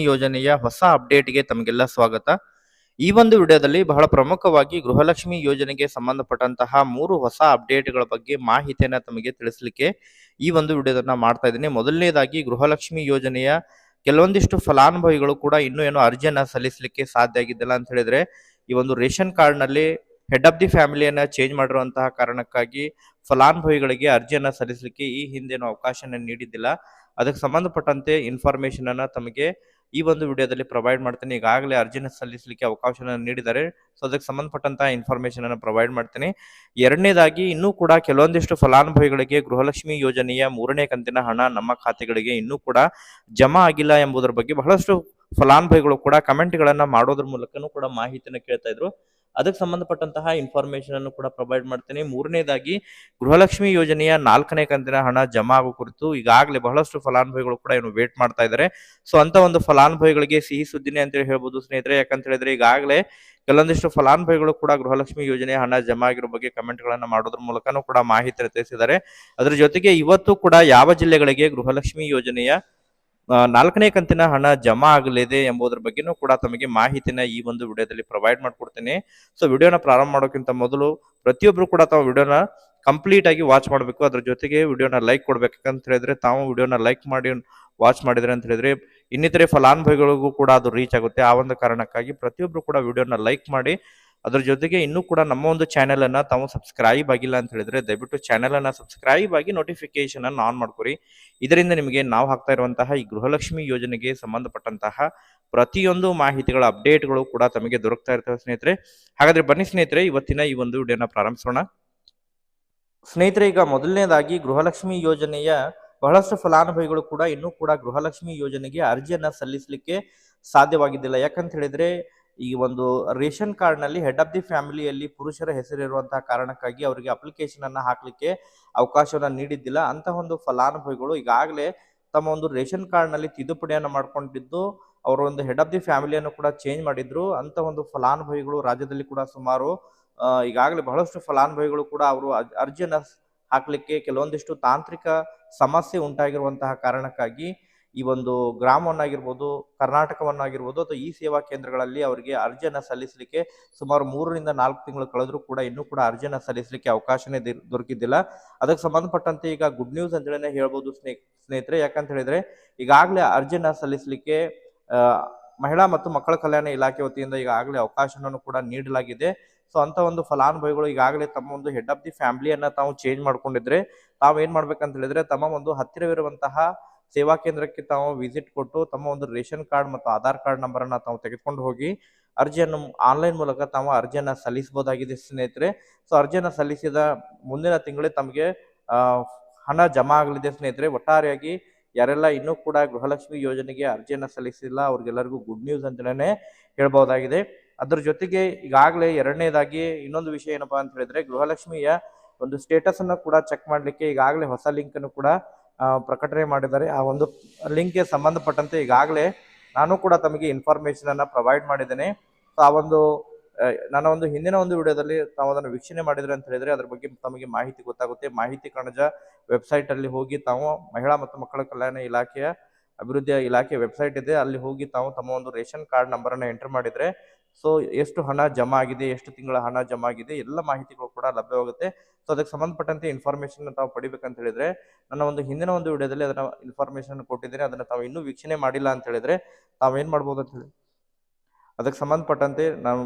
ಯೋಜನೆಯ ಹೊಸ ಅಪ್ಡೇಟ್‌ಗೆ ತಮಗೆಲ್ಲ ಸ್ವಾಗತ. ಈ ಒಂದು ವಿಡಿಯೋದಲ್ಲಿ ಬಹಳ ಪ್ರಮುಖವಾಗಿ ಗೃಹಲಕ್ಷ್ಮಿ ಯೋಜನೆಗೆ ಸಂಬಂಧಪಟ್ಟಂತಹ ಮೂರು ಹೊಸ ಅಪ್ಡೇಟ್‌ಗಳ ಬಗ್ಗೆ ಮಾಹಿತಿಯನ್ನ ತಮಗೆ ತಿಳಿಸಲಿಕ್ಕೆ ಈ ಒಂದು ವಿಡಿಯೋದನ್ನ ಮಾಡ್ತಾ ಇದ್ದೀನಿ. ಮೊದಲನೇದಾಗಿ ಗೃಹಲಕ್ಷ್ಮಿ ಯೋಜನೆಯ ಕೆಲವೊಂದಿಷ್ಟು ಫಲಾನುಭವಿಗಳು ಕೂಡ ಇನ್ನೂ ಏನು ಅರ್ಜಿಯನ್ನ ಸಲ್ಲಿಸಲಿಕ್ಕೆ ಸಾಧ್ಯ ಆಗಿದ್ದಿಲ್ಲ ಅಂತ ಹೇಳಿದ್ರೆ, ಈ ಒಂದು ರೇಷನ್ ಕಾರ್ಡ್‌ನಲ್ಲಿ ಹೆಡ್ ಆಫ್ ದಿ ಫ್ಯಾಮಿಲಿಯನ್ನ ಚೇಂಜ್ ಮಾಡಿರುವಂತಹ ಕಾರಣಕ್ಕಾಗಿ ಫಲಾನುಭವಿಗಳಿಗೆ ಅರ್ಜಿಯನ್ನ ಸಲ್ಲಿಸಲಿಕ್ಕೆ ಈ ಹಿಂದೇನು ಅವಕಾಶನ ನೀಡಿದ್ದಿಲ್ಲ. ಅದಕ್ಕೆ ಸಂಬಂಧಪಟ್ಟಂತೆ ಇನ್ಫಾರ್ಮೇಶನ್ ಅನ್ನ ತಮಗೆ ಈ ಒಂದು ವಿಡಿಯೋದಲ್ಲಿ ಪ್ರೊವೈಡ್ ಮಾಡ್ತೀನಿ. ಈಗಾಗಲೇ ಅರ್ಜಿನ ಸಲ್ಲಿಸಲಿಕ್ಕೆ ಅವಕಾಶವನ್ನು ನೀಡಿದ್ದಾರೆ. ಸೊ ಅದಕ್ಕೆ ಸಂಬಂಧಪಟ್ಟಂತಹ ಇನ್ಫಾರ್ಮೇಶನ್ ಅನ್ನು ಪ್ರೊವೈಡ್ ಮಾಡ್ತೀನಿ. ಎರಡನೇದಾಗಿ ಇನ್ನೂ ಕೂಡ ಕೆಲವೊಂದಿಷ್ಟು ಫಲಾನುಭವಿಗಳಿಗೆ ಗೃಹಲಕ್ಷ್ಮಿ ಯೋಜನೆಯ ಮೂರನೇ ಕಂತಿನ ಹಣ ನಮ್ಮ ಖಾತೆಗಳಿಗೆ ಇನ್ನೂ ಕೂಡ ಜಮಾ ಆಗಿಲ್ಲ ಎಂಬುದರ ಬಗ್ಗೆ ಬಹಳಷ್ಟು ಫಲಾನುಭವಿಗಳು ಕೂಡ ಕಮೆಂಟ್ಗಳನ್ನು ಮಾಡೋದ್ರ ಮೂಲಕನೂ ಕೂಡ ಮಾಹಿತಿಯನ್ನು ಕೇಳ್ತಾ ಇದ್ರು. ಅದಕ್ಕೆ ಸಂಬಂಧಪಟ್ಟಂತಹ ಇನ್ಫಾರ್ಮೇಶನ್ ಅನ್ನು ಕೂಡ ಪ್ರೊವೈಡ್ ಮಾಡ್ತೇನೆ ಮೂರನೇದಾಗಿ, ಗೃಹಲಕ್ಷ್ಮಿ ಯೋಜನೆಯ ನಾಲ್ಕನೇ ಕಂತಿನ ಹಣ ಜಮಾ ಆಗೋ ಕುರಿತು ಈಗಾಗಲೇ ಬಹಳಷ್ಟು ಫಲಾನುಭವಿಗಳು ಕೂಡ ಏನು ವೇಟ್ ಮಾಡ್ತಾ ಇದ್ದಾರೆ. ಸೊ ಅಂತ ಒಂದು ಫಲಾನುಭವಿಗಳಿಗೆ ಸಿಹಿ ಸುದ್ದಿನೇ ಅಂತೇಳಿ ಹೇಳ್ಬೋದು ಸ್ನೇಹಿತರೆ. ಯಾಕಂತ ಹೇಳಿದ್ರೆ ಈಗಾಗಲೇ ಕೆಲವೊಂದಿಷ್ಟು ಫಲಾನುಭವಿಗಳು ಕೂಡ ಗೃಹಲಕ್ಷ್ಮಿ ಯೋಜನೆಯ ಹಣ ಜಮಾ ಆಗಿರೋ ಬಗ್ಗೆ ಕಮೆಂಟ್‌ಗಳನ್ನ ಮಾಡೋದ್ರ ಮೂಲಕನೂ ಕೂಡ ಮಾಹಿತಿ ತಿಳಿಸಿದ್ದಾರೆ. ಅದರ ಜೊತೆಗೆ ಇವತ್ತು ಕೂಡ ಯಾವ ಜಿಲ್ಲೆಗಳಿಗೆ ಗೃಹಲಕ್ಷ್ಮಿ ಯೋಜನೆಯ ನಾಲ್ಕನೇ ಕಂತಿನ ಹಣ ಜಮಾ ಆಗಲಿದೆ ಎಂಬುದರ ಬಗ್ಗೆನೂ ಕೂಡ ತಮಗೆ ಮಾಹಿತಿನ ಈ ಒಂದು ವಿಡಿಯೋದಲ್ಲಿ ಪ್ರೊವೈಡ್ ಮಾಡ್ಕೊಡ್ತೀನಿ. ಸೊ ವಿಡಿಯೋನ ಪ್ರಾರಂಭ ಮಾಡೋಕ್ಕಿಂತ ಮೊದಲು ಪ್ರತಿಯೊಬ್ರು ಕೂಡ ತಾವು ವಿಡಿಯೋನ ಕಂಪ್ಲೀಟ್ ಆಗಿ ವಾಚ್ ಮಾಡಬೇಕು. ಅದ್ರ ಜೊತೆಗೆ ವಿಡಿಯೋನ ಲೈಕ್ ಕೊಡ್ಬೇಕು. ಅಂತ ಹೇಳಿದ್ರೆ ತಾವು ವಿಡಿಯೋನ ಲೈಕ್ ಮಾಡಿ ವಾಚ್ ಮಾಡಿದ್ರೆ ಅಂತ ಹೇಳಿದ್ರೆ ಇನ್ನಿತರೆ ಫಲಾನುಭವಿಗಳಿಗೂ ಕೂಡ ಅದು ರೀಚ್ ಆಗುತ್ತೆ. ಆ ಒಂದು ಕಾರಣಕ್ಕಾಗಿ ಪ್ರತಿಯೊಬ್ರು ಕೂಡ ವಿಡಿಯೋನ ಲೈಕ್ ಮಾಡಿ ಅದ್ರ ಜೊತೆಗೆ ಇನ್ನೂ ಕೂಡ ನಮ್ಮ ಒಂದು ಚಾನೆಲ್ ಅನ್ನ ತಾವು ಸಬ್ಸ್ಕ್ರೈಬ್ ಆಗಿಲ್ಲ ಅಂತ ಹೇಳಿದ್ರೆ ದಯವಿಟ್ಟು ಚಾನೆಲ್ ಅನ್ನ ಸಬ್ಸ್ಕ್ರೈಬ್ ಆಗಿ ನೋಟಿಫಿಕೇಶನ್ ಅನ್ನ ಆನ್ ಮಾಡ್ಕೊರಿ. ಇದರಿಂದ ನಿಮಗೆ ನಾವು ಹಾಕ್ತಾ ಇರುವಂತಹ ಈ ಗೃಹಲಕ್ಷ್ಮಿ ಯೋಜನೆಗೆ ಸಂಬಂಧಪಟ್ಟಂತಹ ಪ್ರತಿಯೊಂದು ಮಾಹಿತಿಗಳ ಅಪ್ಡೇಟ್‌ಗಳು ಕೂಡ ತಮಗೆ ದೊರಕ್ತಾ ಇರ್ತವೆ ಸ್ನೇಹಿತರೆ. ಹಾಗಾದ್ರೆ ಬನ್ನಿ ಸ್ನೇಹಿತರೆ, ಇವತ್ತಿನ ಈ ಒಂದು ವಿಡಿಯೋನ ಪ್ರಾರಂಭಿಸೋಣ. ಸ್ನೇಹಿತರೆ, ಈಗ ಮೊದಲನೇದಾಗಿ ಗೃಹಲಕ್ಷ್ಮಿ ಯೋಜನೆಯ ಬಹಳಷ್ಟು ಫಲಾನುಭವಿಗಳು ಕೂಡ ಇನ್ನೂ ಕೂಡ ಗೃಹಲಕ್ಷ್ಮಿ ಯೋಜನೆಗೆ ಅರ್ಜಿಯನ್ನ ಸಲ್ಲಿಸಲಿಕ್ಕೆ ಸಾಧ್ಯವಾಗಿದ್ದಿಲ್ಲ. ಯಾಕಂತ ಹೇಳಿದ್ರೆ ಈ ಒಂದು ರೇಷನ್ ಕಾರ್ಡ್‌ನಲ್ಲಿ ಹೆಡ್ ಆಫ್ ದಿ ಫ್ಯಾಮಿಲಿಯಲ್ಲಿ ಪುರುಷರ ಹೆಸರಿರುವಂತಹ ಕಾರಣಕ್ಕಾಗಿ ಅವರಿಗೆ ಅಪ್ಲಿಕೇಶನ್ ಅನ್ನ ಹಾಕ್ಲಿಕ್ಕೆ ಅವಕಾಶವನ್ನ ನೀಡಿದ್ದಿಲ್ಲ. ಅಂತ ಒಂದು ಫಲಾನುಭವಿಗಳು ಈಗಾಗಲೇ ತಮ್ಮ ಒಂದು ರೇಷನ್ ಕಾರ್ಡ್‌ನಲ್ಲಿ ತಿದ್ದುಪಡಿಯನ್ನು ಮಾಡ್ಕೊಂಡಿದ್ದು, ಅವರ ಒಂದು ಹೆಡ್ ಆಫ್ ದಿ ಫ್ಯಾಮಿಲಿಯನ್ನು ಕೂಡ ಚೇಂಜ್ ಮಾಡಿದ್ರು. ಅಂತ ಒಂದು ಫಲಾನುಭವಿಗಳು ರಾಜ್ಯದಲ್ಲಿ ಕೂಡ ಸುಮಾರು ಈಗಾಗಲೇ ಬಹಳಷ್ಟು ಫಲಾನುಭವಿಗಳು ಕೂಡ ಅವರು ಅರ್ಜಿಯನ್ನ ಹಾಕ್ಲಿಕ್ಕೆ ಕೆಲವೊಂದಿಷ್ಟು ತಾಂತ್ರಿಕ ಸಮಸ್ಯೆ ಉಂಟಾಗಿರುವಂತಹ ಕಾರಣಕ್ಕಾಗಿ ಈ ಒಂದು ಗ್ರಾಮವನ್ನಾಗಿರ್ಬೋದು, ಕರ್ನಾಟಕವನ್ನಾಗಿರ್ಬೋದು ಅಥವಾ ಈ ಸೇವಾ ಕೇಂದ್ರಗಳಲ್ಲಿ ಅವರಿಗೆ ಅರ್ಜಿಯನ್ನು ಸಲ್ಲಿಸಲಿಕ್ಕೆ ಸುಮಾರು 3ರಿಂದ 4 ತಿಂಗಳು ಕಳೆದರೂ ಕೂಡ ಇನ್ನೂ ಕೂಡ ಅರ್ಜಿಯನ್ನು ಸಲ್ಲಿಸಲಿಕ್ಕೆ ಅವಕಾಶನೇ ದೊರಕಿದ್ದಿಲ್ಲ. ಅದಕ್ಕೆ ಸಂಬಂಧಪಟ್ಟಂತೆ ಈಗ ಗುಡ್ ನ್ಯೂಸ್ ಅಂತೇಳಿನೇ ಹೇಳ್ಬೋದು ಸ್ನೇ ಸ್ನೇಹಿತರೆ. ಯಾಕಂತ ಹೇಳಿದ್ರೆ ಈಗಾಗಲೇ ಅರ್ಜಿಯನ್ನು ಸಲ್ಲಿಸಲಿಕ್ಕೆ ಮಹಿಳಾ ಮತ್ತು ಮಕ್ಕಳ ಕಲ್ಯಾಣ ಇಲಾಖೆ ವತಿಯಿಂದ ಈಗಾಗಲೇ ಅವಕಾಶವನ್ನು ಕೂಡ ನೀಡಲಾಗಿದೆ. ಸೊ ಅಂತ ಒಂದು ಫಲಾನುಭವಿಗಳು ಈಗಾಗಲೇ ತಮ್ಮ ಒಂದು ಹೆಡ್ ಆಫ್ ದಿ ಫ್ಯಾಮಿಲಿಯನ್ನ ತಾವು ಚೇಂಜ್ ಮಾಡ್ಕೊಂಡಿದ್ರೆ ತಾವು ಏನ್ ಮಾಡ್ಬೇಕಂತ ಹೇಳಿದ್ರೆ ತಮ್ಮ ಒಂದು ಹತ್ತಿರವಿರುವಂತಹ ಸೇವಾ ಕೇಂದ್ರಕ್ಕೆ ತಾವು ವಿಸಿಟ್ ಕೊಟ್ಟು ತಮ್ಮ ಒಂದು ರೇಷನ್ ಕಾರ್ಡ್ ಮತ್ತು ಆಧಾರ್ ಕಾರ್ಡ್ ನಂಬರ್ ಅನ್ನ ತಾವು ತೆಗೆದುಕೊಂಡು ಹೋಗಿ ಅರ್ಜಿಯನ್ನು ಆನ್‌ಲೈನ್ ಮೂಲಕ ತಾವು ಅರ್ಜಿಯನ್ನ ಸಲ್ಲಿಸಬಹುದಾಗಿದೆ ಸ್ನೇಹಿತರೆ. ಸೊ ಅರ್ಜಿಯನ್ನ ಸಲ್ಲಿಸಿದ ಮುಂದಿನ ತಿಂಗಳೇ ತಮಗೆ ಹಣ ಜಮಾ ಆಗಲಿದೆ ಸ್ನೇಹಿತರೆ. ಒಟ್ಟಾರೆಯಾಗಿ ಯಾರೆಲ್ಲ ಇನ್ನೂ ಕೂಡ ಗೃಹಲಕ್ಷ್ಮಿ ಯೋಜನೆಗೆ ಅರ್ಜಿಯನ್ನ ಸಲ್ಲಿಸಿಲ್ಲ, ಅವ್ರಿಗೆಲ್ಲರಿಗೂ ಗುಡ್ ನ್ಯೂಸ್ ಅಂತಲೇ ಹೇಳ್ಬಹುದಾಗಿದೆ. ಅದ್ರ ಜೊತೆಗೆ ಈಗಾಗಲೇ ಎರಡನೇದಾಗಿ ಇನ್ನೊಂದು ವಿಷಯ ಏನಪ್ಪಾ ಅಂತ ಹೇಳಿದ್ರೆ ಗೃಹಲಕ್ಷ್ಮಿಯ ಒಂದು ಸ್ಟೇಟಸ್ ಅನ್ನ ಕೂಡ ಚೆಕ್ ಮಾಡಲಿಕ್ಕೆ ಈಗಾಗಲೇ ಹೊಸ ಲಿಂಕ್ ಅನ್ನು ಕೂಡ ಪ್ರಕಟಣೆ ಮಾಡಿದ್ದಾರೆ. ಆ ಒಂದು ಲಿಂಕ್‌ಗೆ ಸಂಬಂಧಪಟ್ಟಂತೆ ಈಗಾಗಲೇ ನಾನು ಕೂಡ ತಮಗೆ ಇನ್ಫಾರ್ಮೇಷನ್ ಅನ್ನ ಪ್ರೊವೈಡ್ ಮಾಡಿದ್ದೇನೆ. ಸೊ ಆ ಒಂದು ನನ್ನ ಒಂದು ಹಿಂದಿನ ಒಂದು ವಿಡಿಯೋದಲ್ಲಿ ತಾವು ಅದನ್ನು ವೀಕ್ಷಣೆ ಮಾಡಿದ್ರೆ ಅಂತ ಹೇಳಿದ್ರೆ ಅದ್ರ ಬಗ್ಗೆ ತಮಗೆ ಮಾಹಿತಿ ಗೊತ್ತಾಗುತ್ತೆ. ಮಾಹಿತಿ ಕಣಜ ವೆಬ್‌ಸೈಟ್ ಅಲ್ಲಿ ಹೋಗಿ ತಾವು ಮಹಿಳಾ ಮತ್ತು ಮಕ್ಕಳ ಕಲ್ಯಾಣ ಇಲಾಖೆಯ ಅಭಿವೃದ್ಧಿಯ ಇಲಾಖೆ ವೆಬ್‌ಸೈಟ್ ಇದೆ. ಅಲ್ಲಿ ಹೋಗಿ ತಾವು ತಮ್ಮ ಒಂದು ರೇಷನ್ ಕಾರ್ಡ್ ನಂಬರ್ ಅನ್ನ ಎಂಟರ್ ಮಾಡಿದ್ರೆ ಸೊ ಎಷ್ಟು ಹಣ ಜಮಾ ಆಗಿದೆ, ಎಷ್ಟು ತಿಂಗಳ ಹಣ ಜಮಾ ಆಗಿದೆ ಎಲ್ಲ ಮಾಹಿತಿಗಳು ಕೂಡ ಲಭ್ಯವಾಗುತ್ತೆ. ಸೊ ಅದಕ್ಕೆ ಸಂಬಂಧಪಟ್ಟಂತೆ ಇನ್ಫಾರ್ಮೇಷನ್ ತಾವು ಪಡಿಬೇಕಂತ ಹೇಳಿದ್ರೆ ನನ್ನ ಒಂದು ಹಿಂದಿನ ಒಂದು ವಿಡಿಯೋದಲ್ಲಿ ಅದನ್ನ ಇನ್ಫಾರ್ಮೇಷನ್ ಕೊಟ್ಟಿದ್ದೀನಿ ಅದನ್ನ ತಾವು ಇನ್ನೂ ವೀಕ್ಷಣೆ ಮಾಡಿಲ್ಲ ಅಂತ ಹೇಳಿದ್ರೆ ತಾವು ಏನ್ ಮಾಡ್ಬೋದು ಅಂತ ಹೇಳಿ ಅದಕ್ಕೆ ಸಂಬಂಧಪಟ್ಟಂತೆ ನಾನು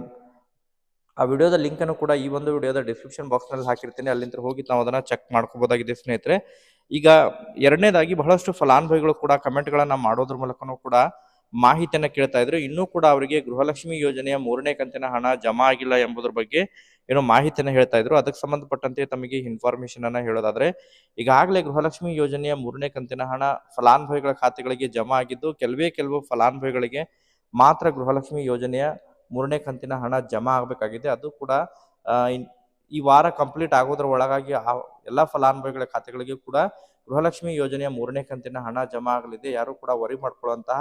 ಆ ವಿಡಿಯೋದ ಲಿಂಕ್ ಅನ್ನು ಕೂಡ ಈ ಒಂದು ವಿಡಿಯೋದ ಡಿಸ್ಕ್ರಿಪ್ಷನ್ ಬಾಕ್ಸ್ನಲ್ಲಿ ಹಾಕಿರ್ತೀನಿ. ಅಲ್ಲಿಂದ ಹೋಗಿ ನಾವು ಅದನ್ನ ಚೆಕ್ ಮಾಡ್ಕೋಬಹುದಾಗಿದೆ ಸ್ನೇಹಿತರೆ. ಈಗ ಎರಡನೇದಾಗಿ ಬಹಳಷ್ಟು ಫಲಾನುಭವಿಗಳು ಕೂಡ ಕಮೆಂಟ್‌ಗಳನ್ನ ಮಾಡೋದ್ರ ಮೂಲಕನೂ ಕೂಡ ಮಾಹಿತಿಯನ್ನ ಕೇಳ್ತಾ ಇದ್ರು. ಇನ್ನೂ ಕೂಡ ಅವರಿಗೆ ಗೃಹಲಕ್ಷ್ಮಿ ಯೋಜನೆಯ ಮೂರನೇ ಕಂತಿನ ಹಣ ಜಮಾ ಆಗಿಲ್ಲ ಎಂಬುದರ ಬಗ್ಗೆ ಏನೋ ಮಾಹಿತಿಯನ್ನ ಹೇಳ್ತಾ ಇದ್ರು. ಅದಕ್ಕೆ ಸಂಬಂಧಪಟ್ಟಂತೆ ತಮಗೆ ಇನ್ಫಾರ್ಮೇಶನ್ ಅನ್ನ ಹೇಳೋದಾದ್ರೆ ಈಗಾಗಲೇ ಗೃಹಲಕ್ಷ್ಮಿ ಯೋಜನೆಯ ಮೂರನೇ ಕಂತಿನ ಹಣ ಫಲಾನುಭವಿಗಳ ಖಾತೆಗಳಿಗೆ ಜಮಾ ಆಗಿದ್ದು, ಕೆಲವೇ ಕೆಲವು ಫಲಾನುಭವಿಗಳಿಗೆ ಮಾತ್ರ ಗೃಹಲಕ್ಷ್ಮಿ ಯೋಜನೆಯ ಮೂರನೇ ಕಂತಿನ ಹಣ ಜಮಾ ಆಗಬೇಕಾಗಿದೆ. ಅದು ಕೂಡ ಈ ವಾರ ಕಂಪ್ಲೀಟ್ ಆಗೋದ್ರ ಒಳಗಾಗಿ ಆ ಎಲ್ಲ ಫಲಾನುಭವಿಗಳ ಖಾತೆಗಳಿಗೆ ಕೂಡ ಗೃಹಲಕ್ಷ್ಮಿ ಯೋಜನೆಯ ಮೂರನೇ ಕಂತಿನ ಹಣ ಜಮಾ ಆಗಲಿದೆ. ಯಾರು ಕೂಡ ವರಿ ಮಾಡ್ಕೊಳ್ಳುವಂತಹ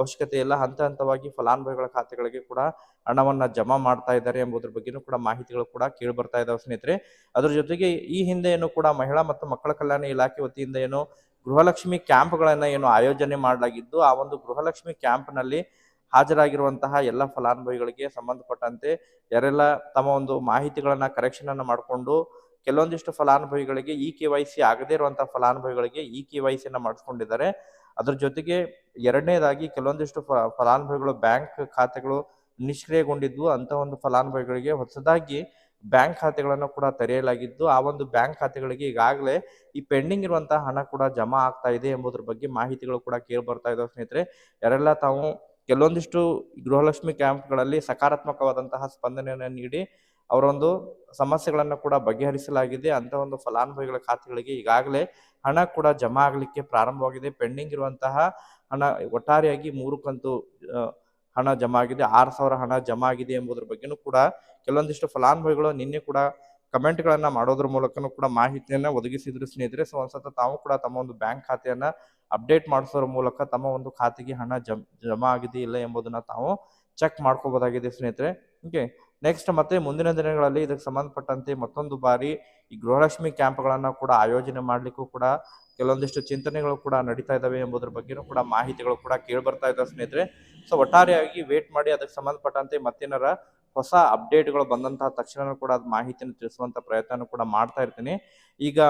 ಅವಶ್ಯಕತೆ ಇಲ್ಲ. ಹಂತ ಹಂತವಾಗಿ ಫಲಾನುಭವಿಗಳ ಖಾತೆಗಳಿಗೆ ಕೂಡ ಹಣವನ್ನ ಜಮಾ ಮಾಡ್ತಾ ಇದ್ದಾರೆ ಎಂಬುದ್ರ ಬಗ್ಗೆನೂ ಕೂಡ ಮಾಹಿತಿಗಳು ಕೂಡ ಕೇಳಿ ಬರ್ತಾ ಇದಾವೆ ಸ್ನೇಹಿತರೆ. ಅದ್ರ ಜೊತೆಗೆ ಈ ಹಿಂದೆ ಏನು ಕೂಡ ಮಹಿಳಾ ಮತ್ತು ಮಕ್ಕಳ ಕಲ್ಯಾಣ ಇಲಾಖೆ ವತಿಯಿಂದ ಏನು ಗೃಹಲಕ್ಷ್ಮಿ ಕ್ಯಾಂಪ್ಗಳನ್ನ ಏನು ಆಯೋಜನೆ ಮಾಡಲಾಗಿದ್ದು, ಆ ಒಂದು ಗೃಹಲಕ್ಷ್ಮಿ ಕ್ಯಾಂಪ್ನಲ್ಲಿ ಹಾಜರಾಗಿರುವಂತಹ ಎಲ್ಲ ಫಲಾನುಭವಿಗಳಿಗೆ ಸಂಬಂಧಪಟ್ಟಂತೆ ಯಾರೆಲ್ಲ ತಮ್ಮ ಒಂದು ಮಾಹಿತಿಗಳನ್ನ ಕರೆಕ್ಷನ್ ಅನ್ನು ಮಾಡಿಕೊಂಡು ಕೆಲವೊಂದಿಷ್ಟು ಫಲಾನುಭವಿಗಳಿಗೆ ಇ ಕೆ ವೈ ಸಿ ಆಗದೇ ಇರುವಂತಹ ಫಲಾನುಭವಿಗಳಿಗೆ ಇ ಕೆ ವೈ ಸಿನ ಮಾಡಿಸ್ಕೊಂಡಿದ್ದಾರೆ. ಅದ್ರ ಜೊತೆಗೆ ಎರಡನೇದಾಗಿ ಕೆಲವೊಂದಿಷ್ಟು ಫಲಾನುಭವಿಗಳು ಬ್ಯಾಂಕ್ ಖಾತೆಗಳು ನಿಷ್ಕ್ರಿಯಗೊಂಡಿದ್ದು ಅಂತ ಒಂದು ಫಲಾನುಭವಿಗಳಿಗೆ ಹೊಸದಾಗಿ ಬ್ಯಾಂಕ್ ಖಾತೆಗಳನ್ನು ಕೂಡ ತೆರೆಯಲಾಗಿದ್ದು, ಆ ಒಂದು ಬ್ಯಾಂಕ್ ಖಾತೆಗಳಿಗೆ ಈಗಾಗಲೇ ಈ ಪೆಂಡಿಂಗ್ ಇರುವಂತಹ ಹಣ ಕೂಡ ಜಮಾ ಆಗ್ತಾ ಇದೆ ಎಂಬುದ್ರ ಬಗ್ಗೆ ಮಾಹಿತಿಗಳು ಕೂಡ ಕೇಳಿ ಬರ್ತಾ ಇದಾವೆ ಸ್ನೇಹಿತರೆ. ಯಾರೆಲ್ಲ ತಾವು ಕೆಲವೊಂದಿಷ್ಟು ಗೃಹಲಕ್ಷ್ಮಿ ಕ್ಯಾಂಪ್ಗಳಲ್ಲಿ ಸಕಾರಾತ್ಮಕವಾದಂತಹ ಸ್ಪಂದನೆಯನ್ನು ನೀಡಿ ಅವರೊಂದು ಸಮಸ್ಯೆಗಳನ್ನು ಕೂಡ ಬಗೆಹರಿಸಲಾಗಿದೆ. ಅಂತ ಒಂದು ಫಲಾನುಭವಿಗಳ ಖಾತೆಗಳಿಗೆ ಈಗಾಗಲೇ ಹಣ ಕೂಡ ಜಮಾ ಆಗಲಿಕ್ಕೆ ಪ್ರಾರಂಭವಾಗಿದೆ. ಪೆಂಡಿಂಗ್ ಇರುವಂತಹ ಹಣ, ಒಟ್ಟಾರೆಯಾಗಿ ಮೂರು ಕಂತು ಹಣ ಜಮಾ ಆಗಿದೆ. ಆರು ಸಾವಿರ ಹಣ ಜಮಾ ಆಗಿದೆ ಎಂಬುದರ ಬಗ್ಗೆನೂ ಕೂಡ ಕೆಲವೊಂದಿಷ್ಟು ಫಲಾನುಭವಿಗಳು ನಿನ್ನೆ ಕೂಡ ಕಮೆಂಟ್ಗಳನ್ನ ಮಾಡೋದ್ರ ಮೂಲಕನೂ ಕೂಡ ಮಾಹಿತಿಯನ್ನ ಒದಗಿಸಿದ್ರು. ಸ್ನೇಹಿತರೆ, ಸೊ ಒಂದ್ಸತ ತಾವು ಕೂಡ ತಮ್ಮ ಒಂದು ಬ್ಯಾಂಕ್ ಖಾತೆಯನ್ನ ಅಪ್ಡೇಟ್ ಮಾಡಿಸೋದ್ರ ಮೂಲಕ ತಮ್ಮ ಒಂದು ಖಾತೆಗೆ ಹಣ ಜಮ್, ಜಮಾ ಆಗಿದೆ ಇಲ್ಲ ಎಂಬುದನ್ನ ತಾವು ಚೆಕ್ ಮಾಡ್ಕೋಬಹುದಾಗಿದೆ ಸ್ನೇಹಿತರೆ. ಓಕೆ. ನೆಕ್ಸ್ಟ್ ಮತ್ತೆ ಮುಂದಿನ ದಿನಗಳಲ್ಲಿ ಇದಕ್ಕೆ ಸಂಬಂಧಪಟ್ಟಂತೆ ಮತ್ತೊಂದು ಬಾರಿ ಈ ಗೃಹಲಕ್ಷ್ಮಿ ಕ್ಯಾಂಪ್ಗಳನ್ನು ಕೂಡ ಆಯೋಜನೆ ಮಾಡಲಿಕ್ಕೂ ಕೂಡ ಕೆಲವೊಂದಿಷ್ಟು ಚಿಂತನೆಗಳು ಕೂಡ ನಡೀತಾ ಇದ್ದಾವೆ ಎಂಬುದ್ರ ಬಗ್ಗೆನೂ ಕೂಡ ಮಾಹಿತಿಗಳು ಕೂಡ ಕೇಳಿ ಬರ್ತಾ ಇದ್ದಾವೆ ಸ್ನೇಹಿತರೆ. ಸೊ ಒಟ್ಟಾರೆಯಾಗಿ ವೇಟ್ ಮಾಡಿ ಅದಕ್ಕೆ ಸಂಬಂಧಪಟ್ಟಂತೆ ಮತ್ತೇನಾರ ಹೊಸ ಅಪ್ಡೇಟ್ಗಳು ಬಂದಂತಹ ತಕ್ಷಣ ಕೂಡ ಅದು ಮಾಹಿತಿಯನ್ನು ತಿಳಿಸುವಂತ ಪ್ರಯತ್ನ ಕೂಡ ಮಾಡ್ತಾ ಇರ್ತೀನಿ. ಈಗ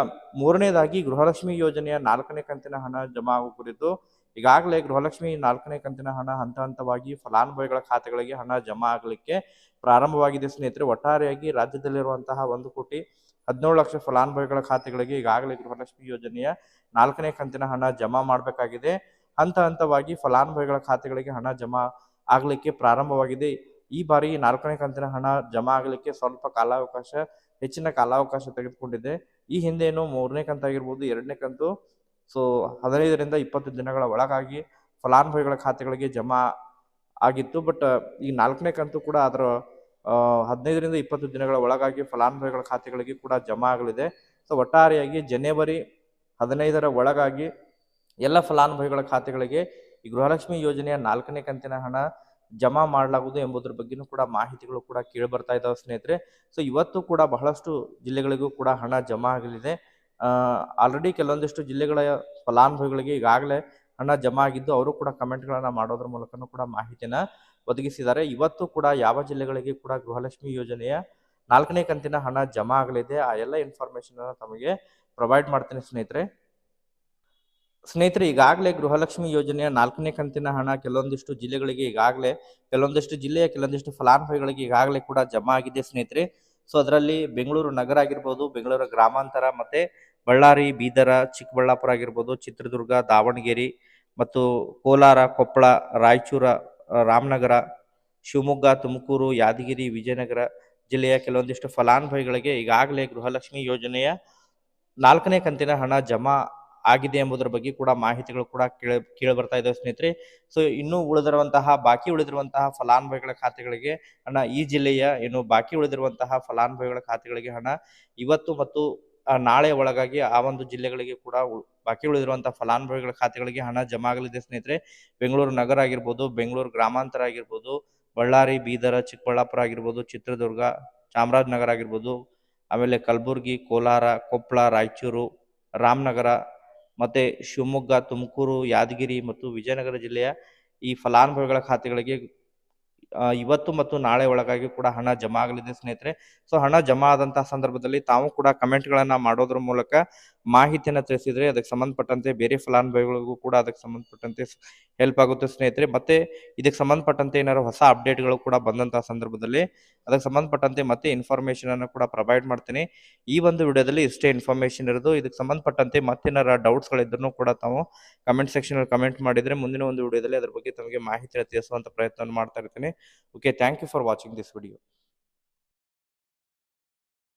ಮೂರನೇದಾಗಿ ಗೃಹಲಕ್ಷ್ಮಿ ಯೋಜನೆಯ ನಾಲ್ಕನೇ ಕಂತಿನ ಹಣ ಜಮಾ ಆಗುವ ಕುರಿತು ಈಗಾಗಲೇ ಗೃಹಲಕ್ಷ್ಮಿ ನಾಲ್ಕನೇ ಕಂತಿನ ಹಣ ಹಂತ ಹಂತವಾಗಿ ಫಲಾನುಭವಿಗಳ ಖಾತೆಗಳಿಗೆ ಹಣ ಜಮಾ ಆಗಲಿಕ್ಕೆ ಪ್ರಾರಂಭವಾಗಿದೆ ಸ್ನೇಹಿತರೆ. ಒಟ್ಟಾರೆಯಾಗಿ ರಾಜ್ಯದಲ್ಲಿರುವಂತಹ ಒಂದು ಕೋಟಿ ಹದಿನೇಳು ಲಕ್ಷ ಫಲಾನುಭವಿಗಳ ಖಾತೆಗಳಿಗೆ ಈಗಾಗಲೇ ಗೃಹಲಕ್ಷ್ಮಿ ಯೋಜನೆಯ ನಾಲ್ಕನೇ ಕಂತಿನ ಹಣ ಜಮಾ ಮಾಡಬೇಕಾಗಿದೆ. ಹಂತ ಹಂತವಾಗಿ ಫಲಾನುಭವಿಗಳ ಖಾತೆಗಳಿಗೆ ಹಣ ಜಮಾ ಆಗಲಿಕ್ಕೆ ಪ್ರಾರಂಭವಾಗಿದೆ. ಈ ಬಾರಿ ನಾಲ್ಕನೇ ಕಂತಿನ ಹಣ ಜಮಾ ಆಗಲಿಕ್ಕೆ ಸ್ವಲ್ಪ ಕಾಲಾವಕಾಶ, ಹೆಚ್ಚಿನ ಕಾಲಾವಕಾಶ ತೆಗೆದುಕೊಂಡಿದೆ. ಈ ಹಿಂದೇನು ಮೂರನೇ ಕಂತಾಗಿರ್ಬೋದು, ಎರಡನೇ ಕಂತು ಸೊ ಹದಿನೈದರಿಂದ ಇಪ್ಪತ್ತು ದಿನಗಳ ಒಳಗಾಗಿ ಫಲಾನುಭವಿಗಳ ಖಾತೆಗಳಿಗೆ ಜಮಾ ಆಗಿತ್ತು. ಬಟ್ ಈ ನಾಲ್ಕನೇ ಕಂತು ಕೂಡ ಅದರ ಹದಿನೈದರಿಂದ ಇಪ್ಪತ್ತು ದಿನಗಳ ಒಳಗಾಗಿ ಫಲಾನುಭವಿಗಳ ಖಾತೆಗಳಿಗೆ ಕೂಡ ಜಮಾ ಆಗಲಿದೆ. ಸೊ ಒಟ್ಟಾರೆಯಾಗಿ ಜನವರಿ ಹದಿನೈದರ ಒಳಗಾಗಿ ಎಲ್ಲ ಫಲಾನುಭವಿಗಳ ಖಾತೆಗಳಿಗೆ ಈ ಗೃಹಲಕ್ಷ್ಮಿ ಯೋಜನೆಯ ನಾಲ್ಕನೇ ಕಂತಿನ ಹಣ ಜಮಾ ಮಾಡಲಾಗುವುದು ಎಂಬುದರ ಬಗ್ಗೆನೂ ಕೂಡ ಮಾಹಿತಿಗಳು ಕೂಡ ಕೇಳಿ ಬರ್ತಾ ಇದ್ದಾವೆ ಸ್ನೇಹಿತರೆ. ಸೊ ಇವತ್ತು ಕೂಡ ಬಹಳಷ್ಟು ಜಿಲ್ಲೆಗಳಿಗೂ ಕೂಡ ಹಣ ಜಮಾ ಆಗಲಿದೆ. ಆಲ್ರೆಡಿ ಕೆಲವೊಂದಿಷ್ಟು ಜಿಲ್ಲೆಗಳ ಫಲಾನುಭವಿಗಳಿಗೆ ಈಗಾಗಲೇ ಹಣ ಜಮಾ ಆಗಿದ್ದು ಅವರು ಕೂಡ ಕಮೆಂಟ್ಗಳನ್ನು ಮಾಡೋದ್ರ ಮೂಲಕನೂ ಕೂಡ ಮಾಹಿತಿನ ಒದಗಿಸಿದ್ದಾರೆ. ಇವತ್ತು ಕೂಡ ಯಾವ ಜಿಲ್ಲೆಗಳಿಗೆ ಕೂಡ ಗೃಹಲಕ್ಷ್ಮಿ ಯೋಜನೆಯ ನಾಲ್ಕನೇ ಕಂತಿನ ಹಣ ಜಮಾ ಆಗಲಿದೆ, ಆ ಎಲ್ಲ ಇನ್ಫಾರ್ಮೇಶನ್ ತಮಗೆ ಪ್ರೊವೈಡ್ ಮಾಡ್ತೀನಿ ಸ್ನೇಹಿತರೆ. ಸ್ನೇಹಿತರೆ, ಈಗಾಗಲೇ ಗೃಹಲಕ್ಷ್ಮಿ ಯೋಜನೆಯ ನಾಲ್ಕನೇ ಕಂತಿನ ಹಣ ಕೆಲವೊಂದಿಷ್ಟು ಜಿಲ್ಲೆಗಳಿಗೆ ಈಗಾಗಲೇ, ಕೆಲವೊಂದಿಷ್ಟು ಜಿಲ್ಲೆಯ ಕೆಲವೊಂದಿಷ್ಟು ಫಲಾನುಭವಿಗಳಿಗೆ ಈಗಾಗಲೇ ಕೂಡ ಜಮಾ ಆಗಿದೆ ಸ್ನೇಹಿತರೆ. ಸೊ ಅದರಲ್ಲಿ ಬೆಂಗಳೂರು ನಗರ ಆಗಿರ್ಬೋದು, ಬೆಂಗಳೂರು ಗ್ರಾಮಾಂತರ ಮತ್ತೆ ಬಳ್ಳಾರಿ, ಬೀದರ, ಚಿಕ್ಕಬಳ್ಳಾಪುರ ಆಗಿರ್ಬೋದು, ಚಿತ್ರದುರ್ಗ, ದಾವಣಗೆರೆ ಮತ್ತು ಕೋಲಾರ, ಕೊಪ್ಪಳ, ರಾಯಚೂರ ರಾಮನಗರ, ಶಿವಮೊಗ್ಗ, ತುಮಕೂರು, ಯಾದಗಿರಿ, ವಿಜಯನಗರ ಜಿಲ್ಲೆಯ ಕೆಲವೊಂದಿಷ್ಟು ಫಲಾನುಭವಿಗಳಿಗೆ ಈಗಾಗಲೇ ಗೃಹಲಕ್ಷ್ಮಿ ಯೋಜನೆಯ ನಾಲ್ಕನೇ ಕಂತಿನ ಹಣ ಜಮಾ ಆಗಿದೆ ಎಂಬುದರ ಬಗ್ಗೆ ಕೂಡ ಮಾಹಿತಿಗಳು ಕೂಡ ಕೇಳ, ಕೇಳಿ ಬರ್ತಾ ಇದ್ದಾವೆ ಸ್ನೇಹಿತರೆ. ಸೊ ಇನ್ನೂ ಉಳಿದಿರುವಂತಹ, ಬಾಕಿ ಉಳಿದಿರುವಂತಹ ಫಲಾನುಭವಿಗಳ ಖಾತೆಗಳಿಗೆ ಹಣ ಈ ಜಿಲ್ಲೆಯ ಏನು ಬಾಕಿ ಉಳಿದಿರುವಂತಹ ಫಲಾನುಭವಿಗಳ ಖಾತೆಗಳಿಗೆ ಹಣ ಇವತ್ತು ಮತ್ತು ನಾಳೆ ಒಳಗಾಗಿ ಆ ಒಂದು ಜಿಲ್ಲೆಗಳಿಗೆ ಕೂಡ ಬಾಕಿ ಉಳಿದಿರುವಂತಹ ಫಲಾನುಭವಿಗಳ ಖಾತೆಗಳಿಗೆ ಹಣ ಜಮಾ ಆಗಲಿದೆ ಸ್ನೇಹಿತರೆ. ಬೆಂಗಳೂರು ನಗರ ಆಗಿರ್ಬೋದು, ಬೆಂಗಳೂರು ಗ್ರಾಮಾಂತರ ಆಗಿರ್ಬೋದು, ಬಳ್ಳಾರಿ, ಬೀದರ, ಚಿಕ್ಕಬಳ್ಳಾಪುರ ಆಗಿರ್ಬೋದು, ಚಿತ್ರದುರ್ಗ, ಚಾಮರಾಜನಗರ ಆಗಿರ್ಬೋದು, ಆಮೇಲೆ ಕಲಬುರಗಿ, ಕೋಲಾರ, ಕೊಪ್ಪಳ, ರಾಯಚೂರು, ರಾಮನಗರ ಮತ್ತೆ ಶಿವಮೊಗ್ಗ, ತುಮಕೂರು, ಯಾದಗಿರಿ ಮತ್ತು ವಿಜಯನಗರ ಜಿಲ್ಲೆಯ ಈ ಫಲಾನುಭವಿಗಳ ಖಾತೆಗಳಿಗೆ ಇವತ್ತು ಮತ್ತು ನಾಳೆ ಒಳಗಾಗಿ ಕೂಡ ಹಣ ಜಮಾ ಆಗಲಿದೆ ಸ್ನೇಹಿತರೆ. ಸೊ ಹಣ ಜಮಾ ಆದಂತಹ ಸಂದರ್ಭದಲ್ಲಿ ತಾವು ಕೂಡ ಕಮೆಂಟ್ಗಳನ್ನ ಮಾಡೋದ್ರ ಮೂಲಕ ಮಾಹಿತಿಯನ್ನು ತಿಳಿಸಿದ್ರೆ ಅದಕ್ಕೆ ಸಂಬಂಧಪಟ್ಟಂತೆ ಬೇರೆ ಫಲಾನುಭವಿಗಳಿಗೂ ಕೂಡ ಅದಕ್ಕೆ ಸಂಬಂಧಪಟ್ಟಂತೆ ಹೆಲ್ಪ್ ಆಗುತ್ತೆ ಸ್ನೇಹಿತರೆ. ಮತ್ತೆ ಇದಕ್ಕೆ ಸಂಬಂಧಪಟ್ಟಂತೆ ಏನಾದ್ರು ಹೊಸ ಅಪ್ಡೇಟ್ಗಳು ಕೂಡ ಬಂದಂತಹ ಸಂದರ್ಭದಲ್ಲಿ ಅದಕ್ಕೆ ಸಂಬಂಧಪಟ್ಟಂತೆ ಮತ್ತೆ ಇನ್ಫಾರ್ಮೇಶನ್ ಅನ್ನು ಕೂಡ ಪ್ರೊವೈಡ್ ಮಾಡ್ತೀನಿ. ಈ ಒಂದು ವಿಡಿಯೋದಲ್ಲಿ ಇಷ್ಟೇ ಇನ್ಫಾರ್ಮೇಶನ್ ಇರೋದು. ಇದಕ್ಕೆ ಸಂಬಂಧಪಟ್ಟಂತೆ ಮತ್ತೇನಾರ ಡೌಟ್ಸ್ಗಳಿದ್ರೂ ಕೂಡ ತಾವು ಕಮೆಂಟ್ ಸೆಕ್ಷನ್ ಕಮೆಂಟ್ ಮಾಡಿದ್ರೆ ಮುಂದಿನ ಒಂದು ವಿಡಿಯೋದಲ್ಲಿ ಅದ್ರ ಬಗ್ಗೆ ತಮಗೆ ಮಾಹಿತಿ ತಿಳಿಸುವಂತ ಪ್ರಯತ್ನ ಮಾಡ್ತಾ ಇರ್ತೀನಿ. okay thank you for watching this video.